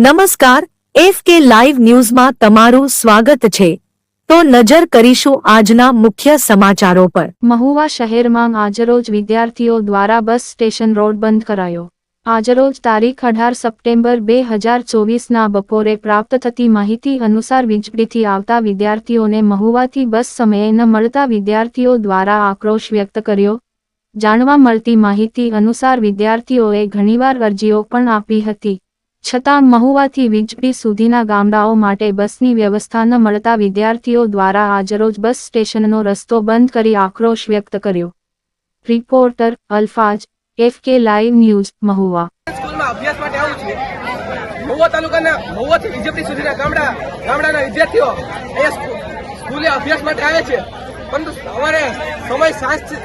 નમસ્કાર, F K live ન્યૂઝમાં તમારું સ્વાગત છે. તો નજર કરીશું આજના મુખ્ય સમાચારો પર. મહુવા શહેરમાં આજરોજ વિદ્યાર્થીઓ દ્વારા બસ સ્ટેશન રોડ બંધ કરાયો. આજરોજ તારીખ અઢાર સપ્ટેમ્બર બે હજાર ચોવીસના બપોરે પ્રાપ્ત થતી માહિતી અનુસાર વીજળીથી આવતા વિદ્યાર્થીઓને મહુવાથી બસ સમયે ન મળતા વિદ્યાર્થીઓ દ્વારા આક્રોશ વ્યક્ત કર્યો. જાણવા મળતી માહિતી અનુસાર વિદ્યાર્થીઓએ ઘણીવાર અરજીઓ પણ આપી હતી. છતાં મહુવાથી વીજળી સુધીના ગામડાઓ માટે બસની વ્યવસ્થા ન મળતા વિદ્યાર્થીઓ દ્વારા આજરોજ બસ સ્ટેશનનો રસ્તો બંધ કરી આક્રોશ વ્યક્ત કર્યો. Reporter Alfaz F K live news, Mahuva.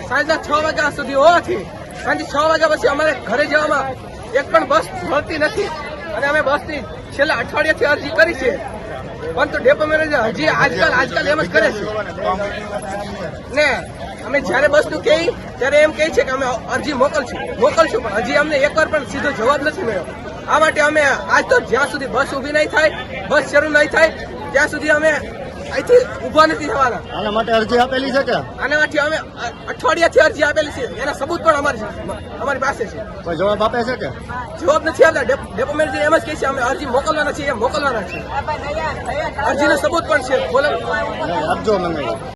સાંજના છ વાગ્યા સુધી હોવાથી, સાંજે છ વાગ્યા પછી અમારે ઘરે જવામાં એક પણ બસ મળતી નથી. અને અમે બસની છેલ્લા અઠવાડિયાથી અરજી કરી છે. પરંતુ ડેપો મેનેજર હજી આજકાલ આજકાલ એમ જ કરે છે. ને અમે જ્યારે બસનું કહી, ત્યારે એમ કહે છે કે અમે અરજી મોકલશું. મોકલશું, પણ હજી અમને એકવાર પણ સીધો જવાબ નથી મળ્યો. આ માટે અમે આજ તો જ્યાં સુધી બસ ઊભી નહીં થાય, બસ શરૂ નહીં થાય, ત્યાં સુધી અમે અહીંથી ઊભા નથી થવાના. આના માટે અરજી આપેલી છે કે? આના માટે અમે અઠવાડિયાથી અરજી આપેલી છે. એના સબૂત પણ અમારી અમારી પાસે છે. કોઈ જવાબ આપે છે કે? જવાબ નથી આપતા. ડેપ- મેનેજર એમ જ કહે છે અમે અરજી મોકલવાના છીએ એમ મોકલવાના છે અરજીનો સબૂત પણ છે. બોલો. આપજો મને